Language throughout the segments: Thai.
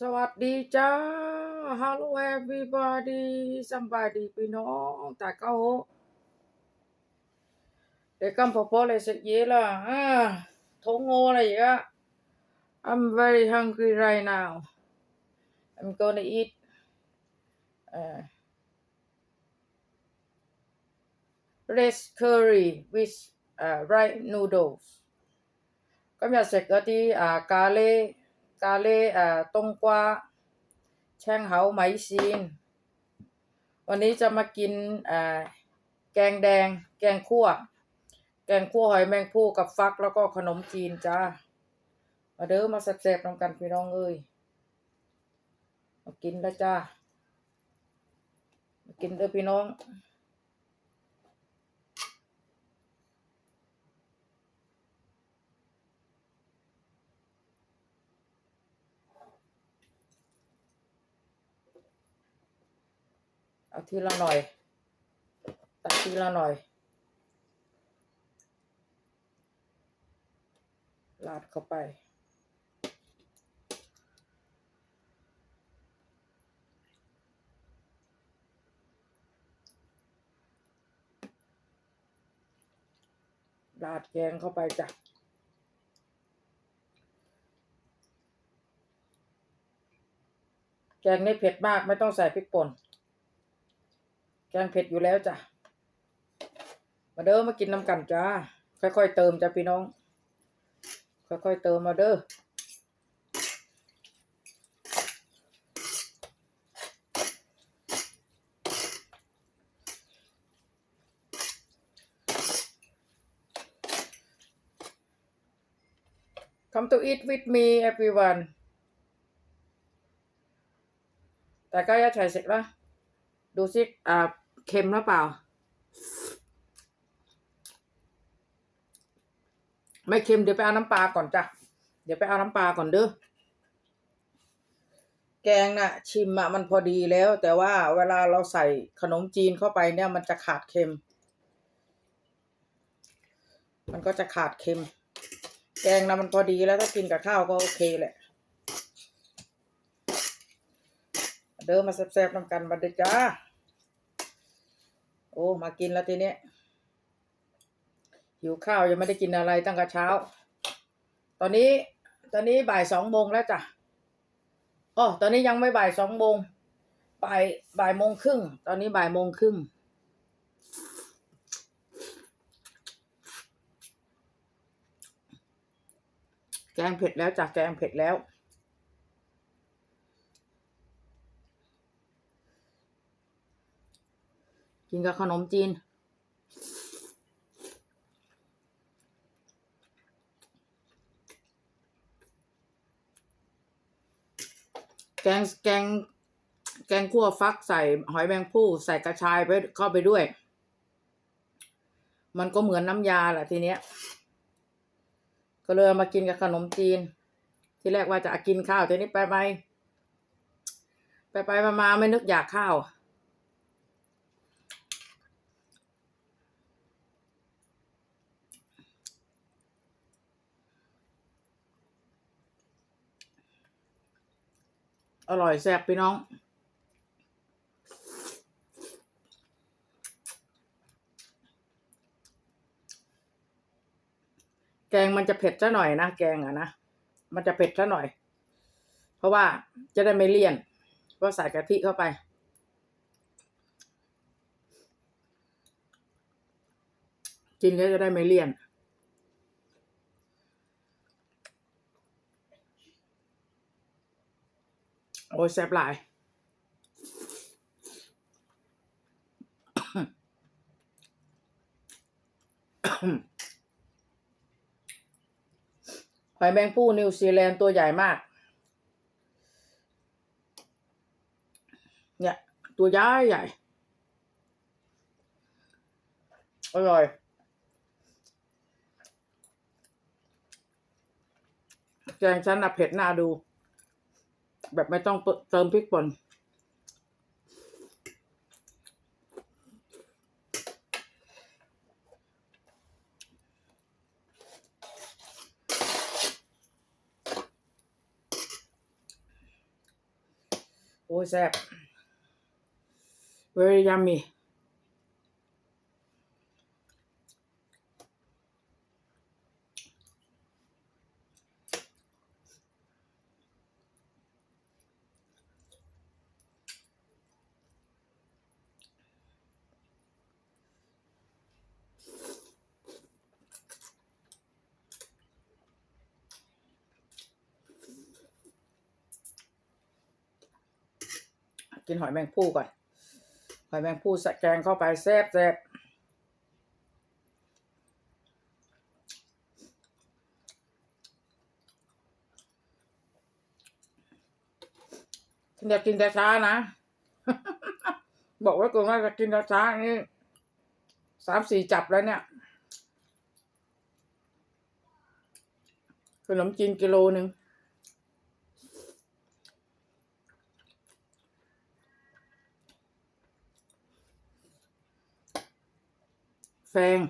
สวัสดีจ้า Hello everybody สบายดีพี่น้องตาเก้าเด็กกำพอพอเลยเสร็จเยละอ่าทงโงอะไรอีกอะ I'm very hungry right now I'm gonna eat เอ่ red curry with uh, rice noodles ก็มีเสร็จก็ที่อ่ากาเล่ 咖喱诶冬瓜青口米线，วันนี้จะมากินเอ่อแกงแดง แกงคั่ว แกงคั่วหอยแมงภู่กับฟักแล้วก็ขนมจีนจ้า มาเด้อมาแซ่บๆนำกันพี่น้องเอ้ยมากินแล้วจ้า มากินเด้อพี่น้อง เอาทีละหน่อย ตักทีละหน่อย ลาดเข้าไป ลาดแกงเข้าไปจ้ะแกงนี่เผ็ดมากไม่ต้องใส่พริกป่น แกงเผ็ดอยู่แล้วจ้ะ มาเด้อมากินน้ำกันจ้า ค่อยๆเติมจ้ะพี่น้อง ค่อยๆเติมมาเด้อ Come to eat with me everyone แต่ก็อย่าใส่เสร็จละดูสิอ่า เค็มหรือเปล่า ไม่เค็มเดี๋ยวไปเอาน้ำปลาก่อนจ้ะ เดี๋ยวไปเอาน้ำปลาก่อนเด้อ แกงน่ะ ชิมอะมันพอดีแล้ว แต่ว่าเวลาเราใส่ขนมจีนเข้าไปเนี่ย มันจะขาดเค็ม มันก็จะขาดเค็ม แกงนะมันพอดีแล้วถ้ากินกับข้าวก็โอเคแหละเดินมาแซ่บๆนำกันมาเด้จ้า โอ้มากินแล้วทีนี้หิวข้าวยังไม่ได้กินอะไรตั้งแต่เช้า ตอนนี้ ตอนนี้บ่ายสองโมงแล้วจ้ะอ๋อตอนนี้ยังไม่บ่ายสองโมงบ่ายบ่ายโมงครึ่ง ตอนนี้บ่ายโมงครึ่งแกงเผ็ดแล้วจ้ะแกงเผ็ดแล้ว กินกับขนมจีน แกงแกง แกงคั่วฟักใส่หอยแมงภู่ใส่กระชายไปเข้าไปด้วย มันก็เหมือนน้ำยาแหละทีเนี้ย ก็เลยมากินกับขนมจีน ที่แรกว่าจะกินข้าวทีนี้ไปไปไปไปมามาไม่นึกอยากข้าว อร่อยแซ่บพี่น้อง แกงมันจะเผ็ดซะหน่อยนะ แกงอะนะ มันจะเผ็ดซะหน่อย เพราะว่าจะได้ไม่เลี่ยนเพราะใส่กะทิเข้าไป กินแล้วจะได้ไม่เลี่ยน โอ้ยแซ่บหลาย หอยแมงปูนิวซีแลนด์ตัวใหญ่มาก เนี่ย ตัวใหญ่ใหญ่ อร่อยแกงฉันน่ะเผ็ดน่าดู แบบไม่ต้องเติมพริกป่นโอ้ยแซ่บ very yummy กินหอยแมงภู่ก่อน หอยแมงภู่ใส่แกงเข้าไปแซ่บแซ่บอย่ากินแต่ช้านะ บอกไว้ก่อนว่าจะกินแต่ช้านี่สามสี่จับแล้วเนี่ยขนมจีนกิโลหนึ่ง แฟง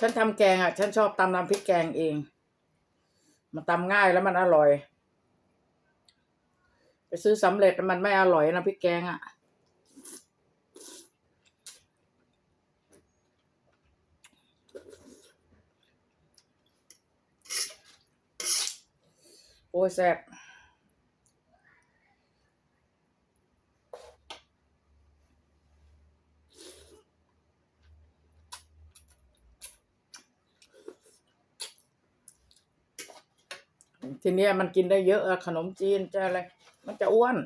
ฉันทำแกงอะ ฉันชอบตำน้ำพริกแกงเอง มันตำง่ายแล้วมันอร่อย ไปซื้อสำเร็จมันไม่อร่อยนะพริกแกงอะ อ้ยแซ่บทีนี้มันกินได้เยอะขนมจีนจะอะไร มันจะอ้วน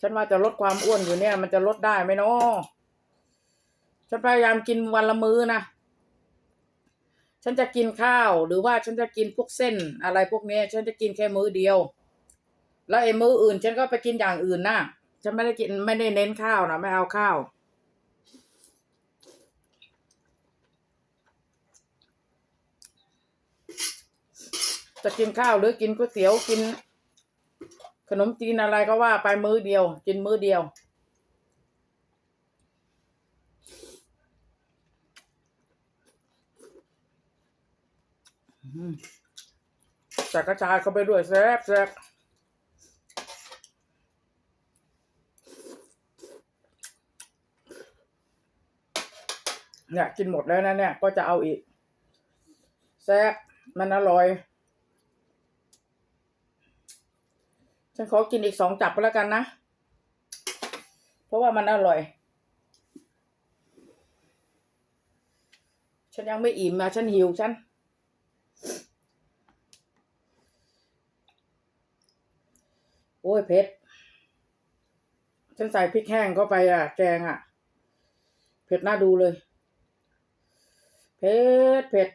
ฉันว่าจะลดความอ้วนอยู่เนี่ย มันจะลดได้ไหมเนาะฉันพยายามกินวันละมื้อนะ ฉันจะกินข้าวหรือว่าฉันจะกินพวกเส้นอะไรพวกนี้ฉันจะกินแค่มื้อเดียว แล้วไอ้มื้ออื่น ฉันก็ไปกินอย่างอื่นนะฉันไม่ได้กินไม่ได้เน้นข้าวนะไม่เอาข้าวจะกินข้าวหรือกินก๋วยเตี๋ยวกิน ขนมจีนอะไรก็ว่าไปมื้อเดียว กินมื้อเดียว ใส่กระชายเข้าไปด้วยแซ่บแซ่บเนี่ยกินหมดแล้วนะเนี่ย ก็จะเอาอีก แซ่บมันอร่อย ฉันขอกินอีกสองจับก็แล้วกันนะ เพราะว่ามันอร่อย ฉันยังไม่อิ่มนะฉันหิวฉัน โอ้ยเผ็ด ฉันใส่พริกแห้งเข้าไปอะ แกงอะ เผ็ดน่าดูเลย เผ็ด เผ็ด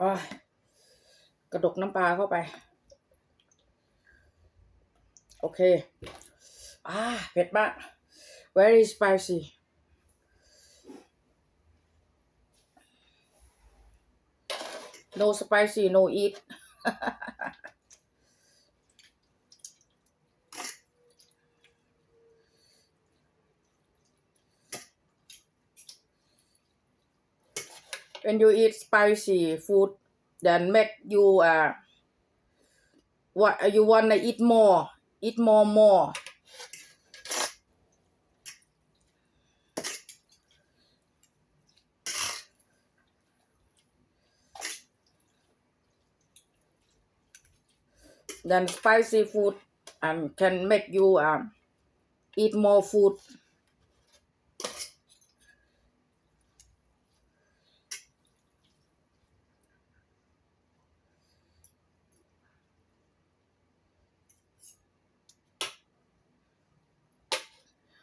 อ้ายกระดกน้ำปลาเข้าไป โอเค อ่า เผ็ดมาก very spicy no spicy no eat when you eat spicy food then make you uh what you wanna eat more eat more more then spicy food and can make you um eat more food.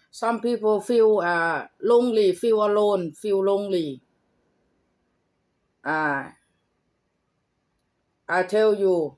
Some people feel uh lonely feel alone feel lonely. Uh I tell you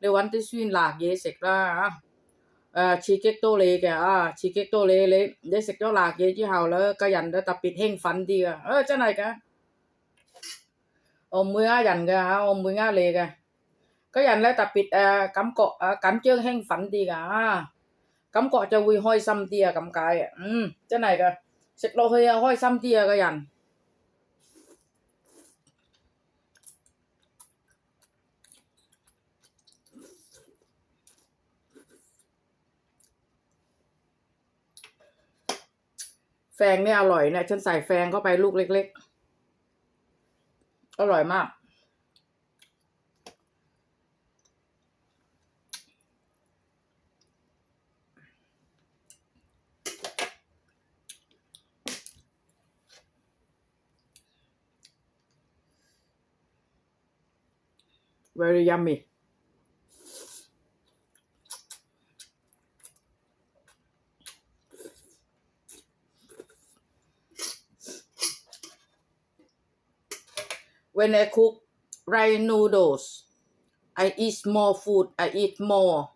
你揾啲酸辣嘢食啦嚇，誒、刺激到你嘅啊，刺激到你你你食咗辣嘢之後咧，個人都特別興奮啲嘅，啊真係㗎，我唔會呃人嘅嚇，我唔會呃你嘅，個人咧特別誒、感覺啊緊張興奮啲㗎啊。感覺就會開心啲啊，咁解嘅，嗯，真係噶，食落去啊開心啲啊個人。 แฟงเนี่ยอร่อยเนี่ยฉันใส่แฟงเข้าไปลูกเล็ก ๆ อร่อยมาก very yummy when I cook rice noodles I eat more food I eat more.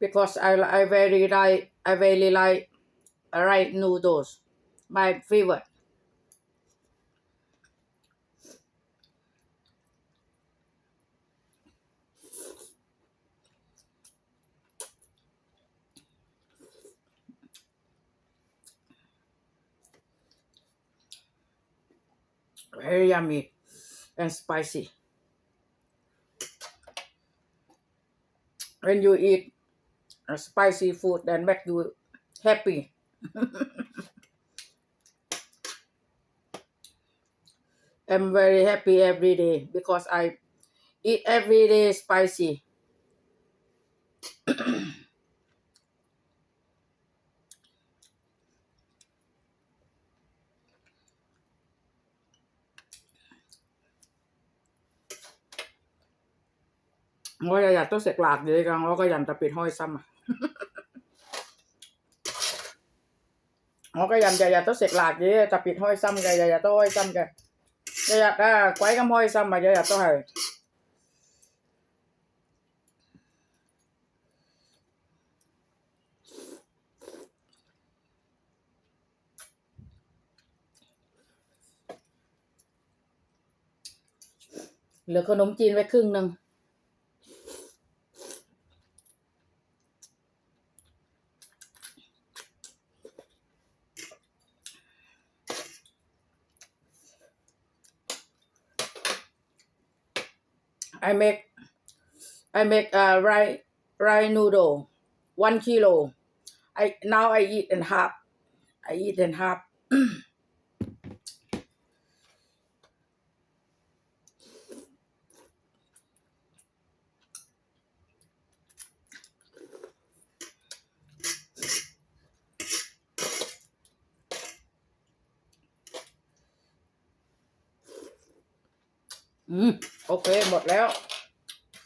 Because I I very like I very like rice noodles my favorite very yummy and spicy. When you eat a spicy food, then make you happy. I'm very happy every day because I eat every day spicy. ngoja ja tosek laat jadi kang ngoja jan tapit hoi sama ngoja jan ja ja tosek laat jadi tapit hoi sama ja ja ja to hoi sama ja ja ja ka quay cam hoi sama ja ja to hai เหลือขนมจีนไว้ครึ่งหนึ่ง I make I make uh rice rice noodle one kilo. I now I eat in half. I eat in half.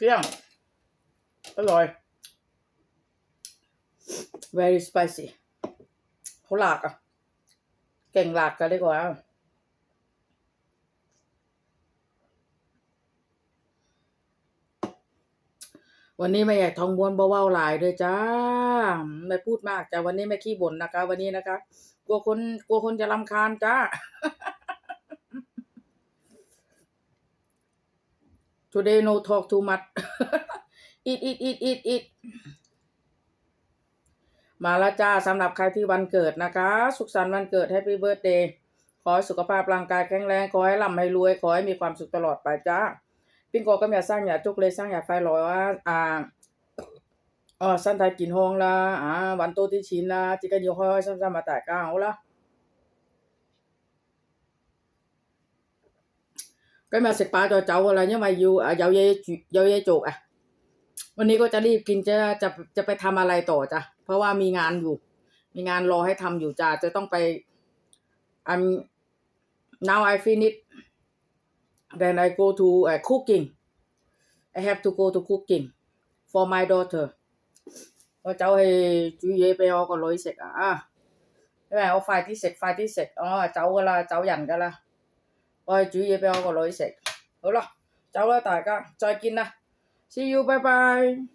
เกลี้ยงอร่อย very spicy เขาหลากอะ เก่งหลากกันดีกว่าวันนี้ไม่อยากทองม้วนเบาๆหลายเลยจ้าไม่พูดมากจ้าวันนี้ไม่ขี้บ่นนะคะ วันนี้นะคะ กลัวคนกลัวคนจะรำคาญจ้า today no talk too much eat eat eat eat eat มาล้วจ้าสำหรับใครที่วันเกิดนะคะ สุขสันต์วันเกิด Happy Birthday ขอให้สุขภาพร่างกายแข็งแรง ขอให้ร่ำให้รวย ขอให้มีความสุขตลอดไปจ้าปิ้งโกก็ไม่าสร้างอย่าจุกเลยสร้างอย่าไฟลอยว่าอ่าอ๋อสั้นไทยกินห้องละอ่าวันโตที่ชินละจิกันอยู่ห้อยๆซ้ำๆมาแต่ก้าวละ cái mà xịt ba cho cháu là nhưng mà dù à, dạo dây dạo dây chuột à วันนี้ก็จะรีบกินจะจะจะไปทำอะไรต่อจ้ะเพราะว่ามีงานอยู่ มีงานรอให้ทำอยู่จ้ะจะต้องไป I'm now I finish then I go to uh, cooking I have to go to cooking for my daughter ว่าเจ้าให้จุยเยไปเอาก็ร้อยเสร็จอะไม่แม่เอาไฟที่เสร็จไฟที่เสร็จอ๋อเจ้าก็ละเจ้าหยันก็ละ我去煮嘢俾我個女食。好啦，走啦，大家再見啦，see you，拜拜。